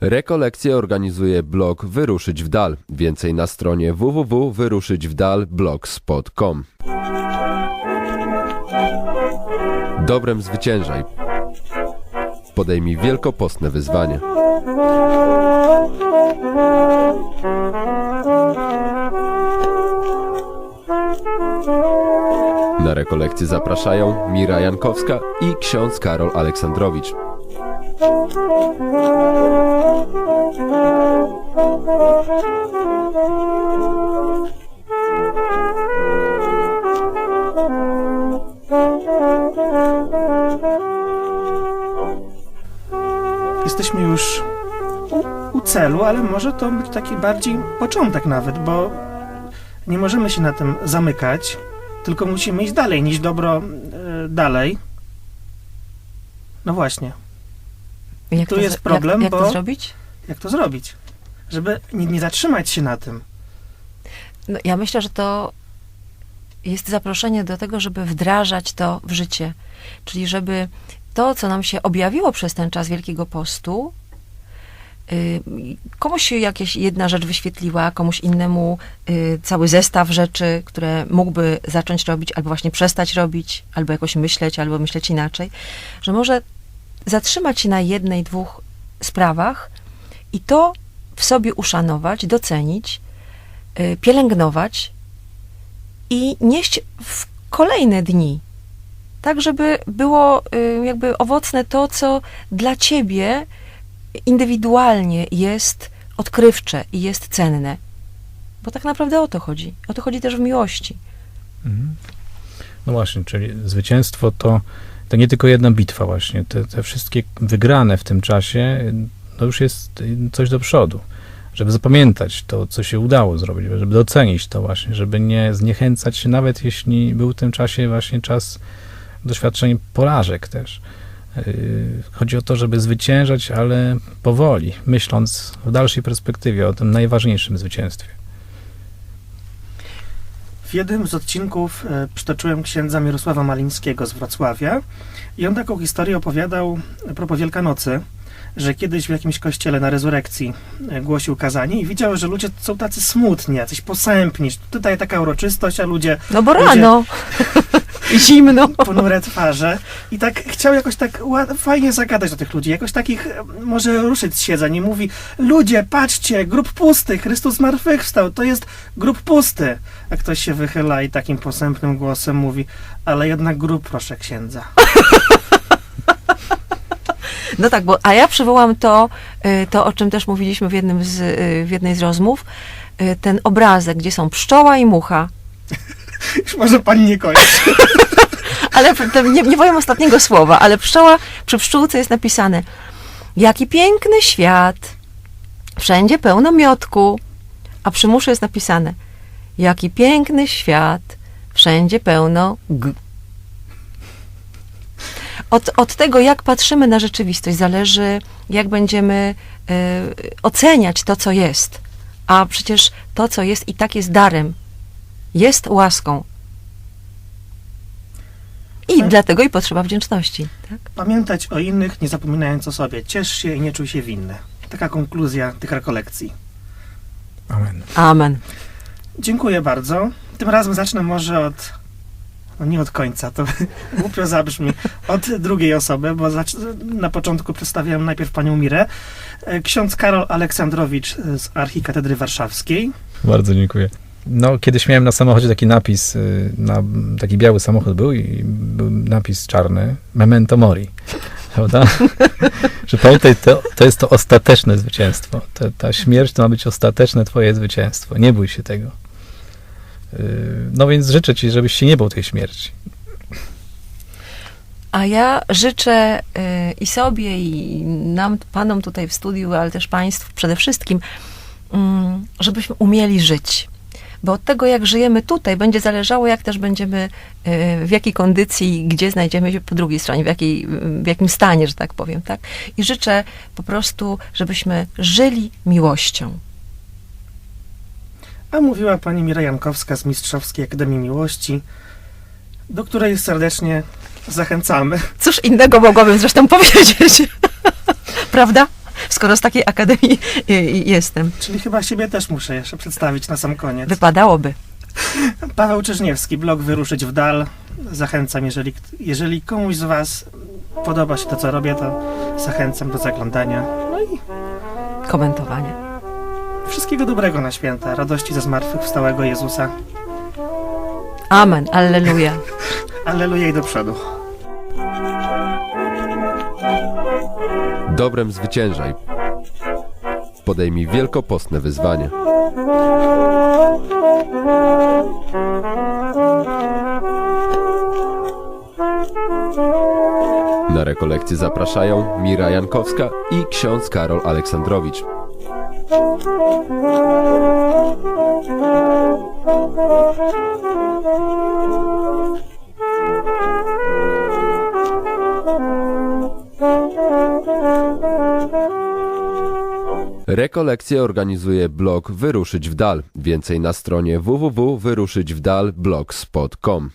Rekolekcje organizuje blog Wyruszyć w Dal. Więcej na stronie www.wyruszyćwdal.blogspot.com Dobrem zwyciężaj. Podejmij wielkopostne wyzwanie. Na rekolekcje zapraszają Mira Jankowska i ksiądz Karol Aleksandrowicz. Jesteśmy już u, celu, ale może to być taki bardziej początek nawet, bo nie możemy się na tym zamykać, tylko musimy iść dalej, nieść dobro e, dalej. No właśnie, Jak Tu to, jest problem, jak, jak bo- to zrobić? jak to zrobić? Żeby nie, nie zatrzymać się na tym. No, ja myślę, że to jest zaproszenie do tego, żeby wdrażać to w życie. Czyli żeby to, co nam się objawiło przez ten czas Wielkiego Postu, y, komuś się jakaś jedna rzecz wyświetliła, komuś innemu y, cały zestaw rzeczy, które mógłby zacząć robić, albo właśnie przestać robić, albo jakoś myśleć, albo myśleć inaczej, że może zatrzymać się na jednej, dwóch sprawach i to w sobie uszanować, docenić, y, pielęgnować i nieść w kolejne dni. Tak, żeby było y, jakby owocne to, co dla ciebie indywidualnie jest odkrywcze i jest cenne. Bo tak naprawdę o to chodzi. O to chodzi też w miłości. Mhm. No właśnie, czyli zwycięstwo to, to nie tylko jedna bitwa właśnie. Te, te wszystkie wygrane w tym czasie, to już jest coś do przodu. Żeby zapamiętać to, co się udało zrobić, żeby docenić to właśnie, żeby nie zniechęcać się, nawet jeśli był w tym czasie właśnie czas doświadczeń porażek też. Yy, Chodzi o to, żeby zwyciężać, ale powoli, myśląc w dalszej perspektywie o tym najważniejszym zwycięstwie. W jednym z odcinków e, przytoczyłem księdza Mirosława Malińskiego z Wrocławia i on taką historię opowiadał a propos Wielkanocy, że kiedyś w jakimś kościele na rezurekcji e, głosił kazanie i widział, że ludzie są tacy smutni, jacyś posępni, tutaj taka uroczystość, a ludzie No bo Ludzie- rano. I zimno. ponure twarze i tak chciał jakoś tak fajnie zagadać do tych ludzi, jakoś takich może ruszyć z siedzeń i mówi ludzie, patrzcie, grób pusty, Chrystus zmartwychwstał, to jest grób pusty. A ktoś się wychyla i takim posępnym głosem mówi, ale jednak grób proszę księdza. No tak, bo, a ja przywołam to, y, to, o czym też mówiliśmy w, jednym z, y, w jednej z rozmów, y, ten obrazek, gdzie są pszczoła i mucha. Już może pani nie kończy. Ale nie, nie powiem ostatniego słowa, ale pszczoła, przy pszczółce jest napisane jaki piękny świat, wszędzie pełno miodku, a przy muszy jest napisane jaki piękny świat, wszędzie pełno g. Od, od tego, jak patrzymy na rzeczywistość, zależy, jak będziemy y, oceniać to, co jest. A przecież to, co jest, i tak jest darem. Jest łaską. I Tak. dlatego i potrzeba wdzięczności. Tak? Pamiętać o innych, nie zapominając o sobie. Ciesz się i nie czuj się winny. Taka konkluzja tych rekolekcji. Amen. Amen. Dziękuję bardzo. Tym razem zacznę może od. No nie od końca, to głupio zabrzmi. Od drugiej osoby, bo zacz- na początku przedstawiałem najpierw panią Mirę. E, Ksiądz Karol Aleksandrowicz z Archikatedry Warszawskiej. Bardzo dziękuję. No, kiedyś miałem na samochodzie taki napis, y, na, taki biały samochód był i był napis czarny, memento mori, prawda? Że pamiętaj, to, to jest to ostateczne zwycięstwo. Ta, ta śmierć to ma być ostateczne twoje zwycięstwo. Nie bój się tego. Y, No więc życzę ci, żebyś się nie bał tej śmierci. A ja życzę y, i sobie, i nam, panom tutaj w studiu, ale też państwu przede wszystkim, mm, żebyśmy umieli żyć. Bo od tego, jak żyjemy tutaj, będzie zależało, jak też będziemy, y, w jakiej kondycji, gdzie znajdziemy się po drugiej stronie, w, jakiej, w jakim stanie, że tak powiem, tak? I życzę po prostu, żebyśmy żyli miłością. A mówiła pani Mira Jankowska z Mistrzowskiej Akademii Miłości, do której serdecznie zachęcamy. Cóż innego mogłabym zresztą powiedzieć, prawda? Skoro z takiej akademii y, y, jestem. Czyli chyba siebie też muszę jeszcze przedstawić na sam koniec. Wypadałoby. Paweł Czyżniewski, blog Wyruszyć w Dal. Zachęcam, jeżeli, jeżeli komuś z Was podoba się to, co robię, to zachęcam do zaglądania. No i Komentowanie. wszystkiego dobrego na święta, radości ze zmartwychwstałego Jezusa. Amen. Alleluja. Alleluja i do przodu. Dobrem zwyciężaj. Podejmij wielkopostne wyzwanie. Na rekolekcje zapraszają Mira Jankowska i ksiądz Karol Aleksandrowicz. Rekolekcje organizuje blog Wyruszyć w Dal. Więcej na stronie www.wyruszyćwdalblogspot.com.